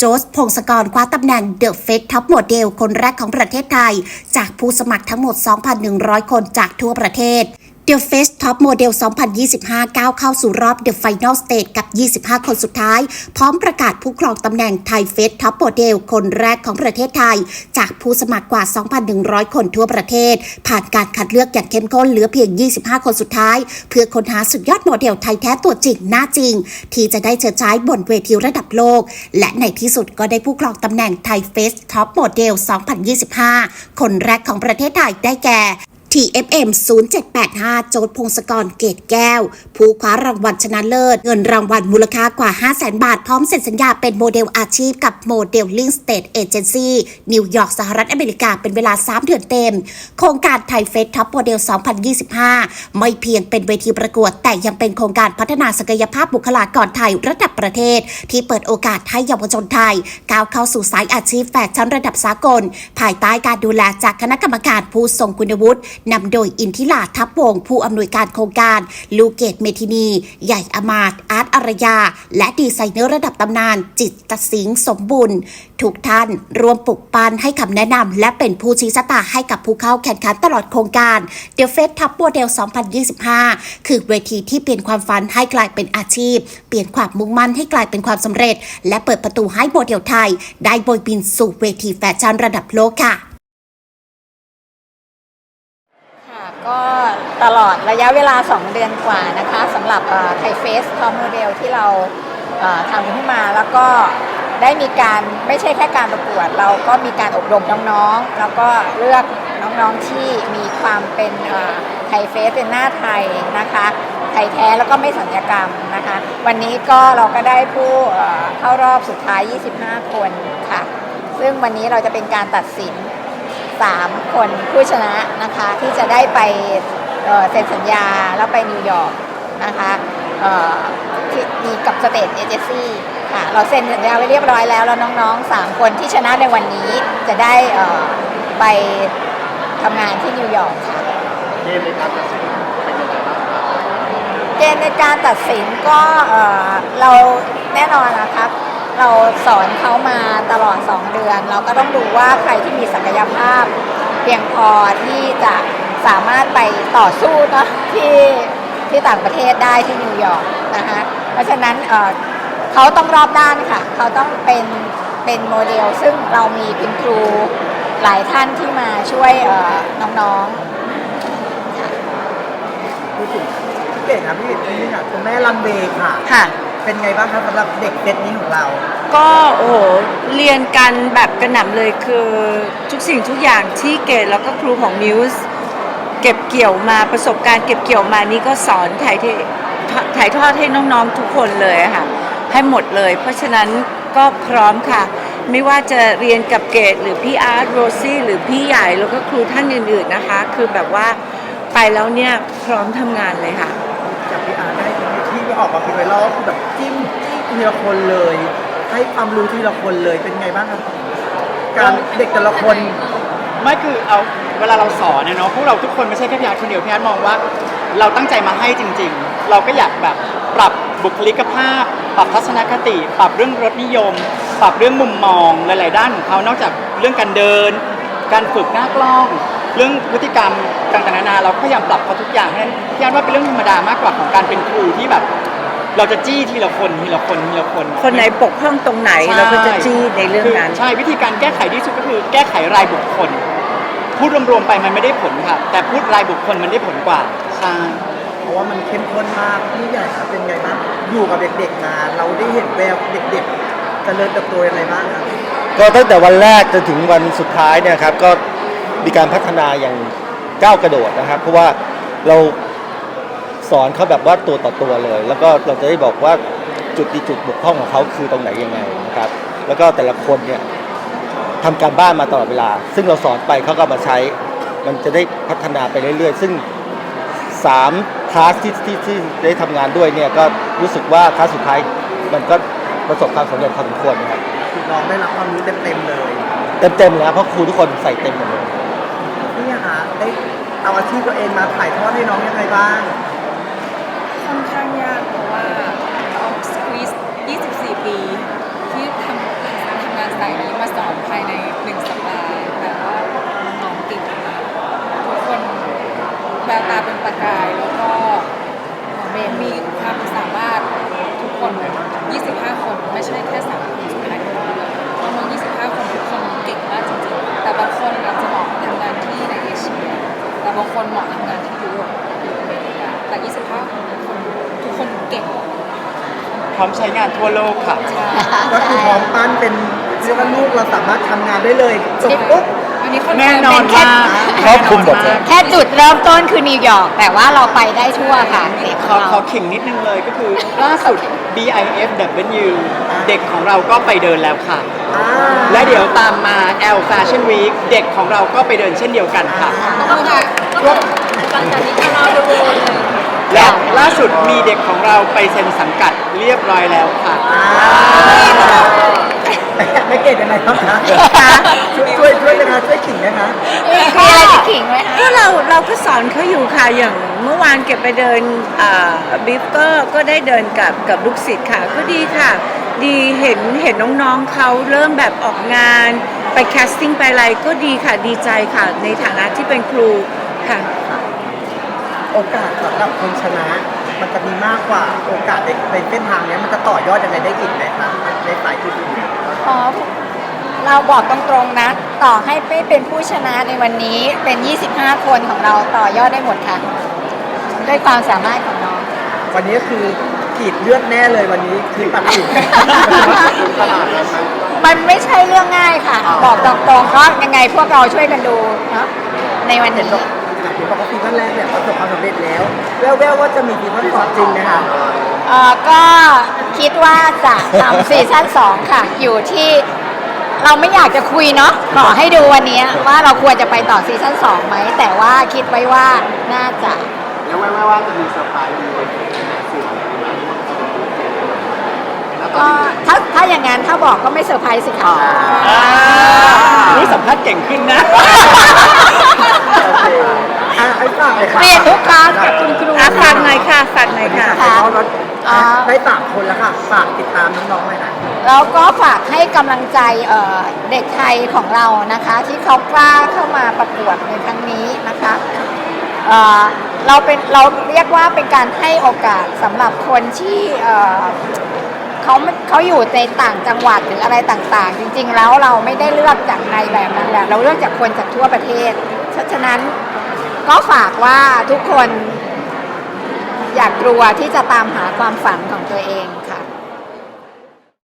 โจสพงศกรคว้าตำแหน่งเดอะเฟกท็อปโมเดลคนแรกของประเทศไทย จากผู้สมัครทั้งหมด 2,100 คนจากทั่วประเทศ The Face Top Model 2025 ก้าวเข้าสู่รอบ The Final Stage กับ 25 คนสุดท้าย พร้อมประกาศผู้ครองตำแหน่งไทยเฟสท็อปโมเดลคนแรกของประเทศไทย จากผู้สมัครกว่า 2,100 คนทั่วประเทศ ผ่านการคัดเลือกอย่างเข้มข้นเหลือเพียง 25 คนสุดท้าย เพื่อค้นหาสุดยอดโมเดลไทยแท้ตัวจริงหน้าจริง ที่จะได้เชิดใช้บนเวทีระดับโลก และในที่สุดก็ได้ผู้ครองตำแหน่งไทยเฟสท็อปโมเดล2025 คนแรกของประเทศไทยได้แก่ TFM 0785 โจทย์พงศกรเกตแก้ว ผู้คว้ารางวัลชนะเลิศ เงินรางวัลมูลค่ากว่า 500,000บาท พร้อมเซ็นสัญญาเป็นโมเดลอาชีพกับโมเดลลิงสเต e เอเจนซี่นิวยอร์กสหรัฐอเมริกาเป็นเวลา 3 เดือนเต็ม โครงการไทยเฟสท็อปโมเดล 2025 ไม่เพียงเป็นเวทีประกวด แต่ยังเป็นโครงการพัฒนาศักยภาพบุคลากรไทยระดับประเทศ ที่เปิดโอกาสให้เยาวชนไทย ก้าวเข้าสู่สายอาชีพแฟชั่นระดับสากล ภายใต้การดูแลจากคณะกรรมการผู้ทรงคุณวุฒินำโดยอินทิลาทับวงผู้อำนวยการโครงการ ลูเกตเมทินี ใหญ่อมาตอาร์ตอารยา และดีไซเนอร์ระดับตำนาน จิตตสิงสมบุญทุกท่านรวมปลุกปันให้คำแนะนำและเป็นผู้ชี้ชะตาให้กับผู้เข้าแข่งขันตลอดโครงการ The Face Top Model 2025 คือเวทีที่เปลี่ยนความฝันให้กลายเป็นอาชีพ เปลี่ยนความมุ่งมั่นให้กลายเป็นความสำเร็จ และเปิดประตูให้โมเดลไทย ได้โบยบินสู่เวทีแฟชั่นระดับโลกค่ะ ก็ตลอดระยะเวลา 2 เดือนกว่านะคะสำหรับไทยเฟสทอมโมเดลที่เราทำขึ้นมาแล้วก็ได้มีการไม่ใช่แค่การประกวด เราก็มีการอบรมน้องๆ แล้วก็เลือกน้องๆที่มีความเป็นไทยเฟสเป็นหน้าไทยนะคะไทยแท้แล้วก็ไม่สัญญกรรมนะคะ วันนี้ก็เราก็ได้ผู้เข้ารอบสุดท้าย 25 คนค่ะ ซึ่งวันนี้เราจะเป็นการตัดสิน 3 คนผู้ชนะนะคะที่จะได้ไปเซ็นสัญญาแล้วไปนิวยอร์กนะคะที่มีกับสเตทเอเจนซี่ค่ะเราเซ็นสัญญาไว้เรียบร้อยแล้ว แล้วน้องๆ 3 คนที่ชนะในวันนี้จะได้ไปทำงานที่นิวยอร์กค่ะเกมในการตัดสินเป็นยังไงบ้างครับเกณฑ์ในการตัดสินก็เอ่อเราแน่นอนนะครับ เราสอนเขามาตลอด 2 เดือน เราก็ต้องดูว่าใครที่มีศักยภาพ เพียงพอที่จะสามารถไปต่อสู้เนอะที่ที่ต่างประเทศได้ที่นิวยอร์กนะคะเพราะฉะนั้นเอ่อเขาต้องรอบด้านค่ะ เขาต้องเป็นเป็นโมเดล ซึ่งเรามีคุณครูหลายท่านที่มาช่วยเอ่อน้องๆพูดถึงพี่เก๋ครับพี่นี่ค่ะคุณแม่ลันเบย์ค่ะค่ะ เป็นไงบ้างครับสำหรับเด็กเซตนี้ของเรา ก็โอ้โหเรียนกันแบบกระหน่ำเลยคือทุกสิ่งทุกอย่างที่เกดแล้วก็ครูของมิวส์เก็บเกี่ยวมาประสบการณ์เก็บเกี่ยวมานี่ก็สอนถ่ายเทถ่ายทอดให้น้องๆทุกคนเลยอะค่ะให้หมดเลย เพราะฉะนั้นก็พร้อมค่ะ ไม่ว่าจะเรียนกับเกดหรือพี่อาร์ตโรซี่หรือพี่ใหญ่แล้วก็ครูท่านอื่นๆนะคะ คือแบบว่าไปแล้วเนี่ยพร้อมทำงานเลยค่ะ จากพี่อาร์ได้ที่ ออกมาเป็นไวรัลคือแบบจิ้มจี้ทีละคนเลย ให้ความรู้ทีละคนเลยเป็นไงบ้างครับการเด็กแต่ละคนไม่คือเอาเวลาเราสอนเนี่ยเนาะพวกเราทุกคนไม่ใช่แค่พี่อาร์ตคนเดียวพี่อาร์ตมองว่า เราตั้งใจมาให้จริง ๆ เราก็อยากแบบปรับบุคลิกภาพ ปรับทัศนคติ ปรับเรื่องรสนิยม ปรับเรื่องมุมมองหลาย ๆ ด้านของเขานอกจากเรื่องการเดิน การฝึกหน้ากล้อง เรื่องพฤติกรรมต่างๆนานาเราก็พยายามปรับเขาทุกอย่างให้พี่อาร์ตว่าเป็นเรื่องธรรมดามากกว่าของการเป็นครูที่แบบ เราจะจี้ทีละคนทีละคนทีละคนคนไหนปกพร่องตรงไหนเราก็จะจี้ในเรื่องนั้นใช่วิธีการแก้ไขที่สุดก็คือแก้ไขรายบุคคล พูดรวมๆไปมันไม่ได้ผลค่ะ แต่พูดรายบุคคลมันได้ผลกว่าใช่เพราะว่ามันเข้มข้นมากพี่ใหญ่ครับเป็นไงบ้างอยู่กับเด็กๆมาเราได้เห็นแววเด็กๆเจริญเติบโตยังไงบ้างครับก็ตั้งแต่วันแรกจนถึงวันสุดท้ายเนี่ยครับก็มีการพัฒนาอย่างก้าวกระโดดนะครับ เพราะว่าเรา สอนเขาแบบว่าตัวต่อตัวเลย แล้วก็เราจะได้บอกว่าจุดดีจุดบกพร่องของเขาคือตรงไหนยังไงนะครับ แล้วก็แต่ละคนเนี่ยทำการบ้านมาตลอดเวลา ซึ่งเราสอนไปเขาก็เอามาใช้ มันจะได้พัฒนาไปเรื่อยๆ ซึ่งสามคลาสที่ที่ที่ได้ทำงานด้วยเนี่ยก็รู้สึกว่าคลาสสุดท้ายมันก็ประสบความสำเร็จพอสมควรนะครับ คือน้องได้รับความรู้เต็มๆเลย เต็มๆเลยนะเพราะครูทุกคนใส่เต็มหมดเลยพี่ฮะได้เอาอาชีพตัวเองมาถ่ายทอดให้น้องยังไงบ้าง ค่อนข้างยากเพราะว่าเอาสควีส24 ปี ที่ทำทำงานสายนี้มาสอนภายในหนึ่งสัปดาห์แต่ว่าน้องๆเก่งมากทุกคนแววตาเป็นประกายแล้วก็เมมีความสามารถทุกคน 25 คนไม่ใช่แค่3 พร้อมใช้งานทั่วโลกค่ะ ก็คือพร้อมปั้นเป็นเรียกว่าลูกเราสามารถทำงานได้เลยจบปุ๊บ อันนี้ค่อนแน่ข้างนอนเป็มากครอบคลุมหมดเลย แค่จุดเริ่มต้นคือนิวยอร์กแต่ว่าเราไปได้ทั่วค่ะเด็กขขอองเราขอขิงนิดนึงเลยก็คือล่าสุด BIFW เด็กของเราก็ไปเดินแล้วค่ะ อ่าและเดี๋ยวตามมา L Fashion Week เด็กของเราก็ไปเดินเช่นเดียวกันค่ะและล่าสุดมีเด็กของเราไปเซ็นสังกัดเรียบร้อยแล้วค่ะ ไม่เก่งยังไงครับคะช่วยช่วยช่วยนะคะช่วยขิงนะคะ มีอะไรจะขิงไหมคะ ก็เราเราก็สอนเขาอยู่ค่ะอย่างเมื่อวานเก็บไปเดินบิฟก็ก็ได้เดินกับกับลูกศิษย์ค่ะ ก็ดีค่ะ ดีเห็นเห็นน้องๆเขาเริ่มแบบออกงาน ไปแคสติ้งไปอะไรก็ดีค่ะดีใจค่ะ ในฐานะที่เป็นครูค่ะ โอกาสสำหรับคนชนะ มันจะมีมากกว่าโอกาสในในเส้นทางเนี้ยมันจะต่อยอดยังไงได้อีกไหมคะในสายที่ดีอ๋อเราบอกตรงๆนะ ต่อให้ไม่เป็นผู้ชนะในวันนี้เป็น 25 คนของเราต่อยอดได้หมดค่ะด้วยความสามารถของน้อง วันนี้ก็คือกรีดเลือดแน่เลยวันนี้คือตัดสินตลาดเลยครับมันไม่ใช่เรื่องง่ายค่ะ บอกตรงๆก็ยังไงพวกเราช่วยกันดูเนาะในวันเห็นนี้บอกเห็นบอกว่าซีซั่นแรกเนี่ยประสบความสำเร็จแล้ว แววๆว่าจะมีซีซั่นสองจริงนะคะเอ่อก็คิดว่าจะทำซีซั่น2ค่ะ อยู่ที่เราไม่อยากจะคุยเนาะขอให้ดูวันนี้ว่าเราควรจะไปต่อซีซั่น2ไหม แต่ว่าคิดไว้ว่าน่าจะแล้วแว่ว่าจะมีเซอร์ไพรส์มีสื่อก็ถ้า ถ้าอย่างนั้นถ้าบอกก็ไม่เซอร์ไพรส์สิคะรู้สัมภาษณ์เก่งขึ้นนะโอเคอะไอ้ฝากเลยค่ะเปลี่ยนทุกครั้งกับคุณครูอะฝากหน่อยค่ะฝากหน่อยค่ะค่ะน้องๆอะได้สามคนแล้วค่ะฝากติดตามน้องๆหน่อยนะแล้วก็ฝากให้กำลังใจเอ่อเด็กไทยของเรานะคะ ที่เขากล้าเข้ามาประกวดในครั้งนี้นะคะเอ่อเราเป็นเราเรียกว่าเป็นการให้โอกาสสำหรับคนที่ เขาเขาอยู่ในต่างจังหวัดหรืออะไรต่างๆ จริง ๆ แล้วเราไม่ได้เลือกจากในแบบนั้นแหละเราเลือกจากคนจากทั่วประเทศฉะนั้นก็ฝากว่าทุกคน อย่ากกลัวที่จะตามหาความฝันของตัวเองค่ะ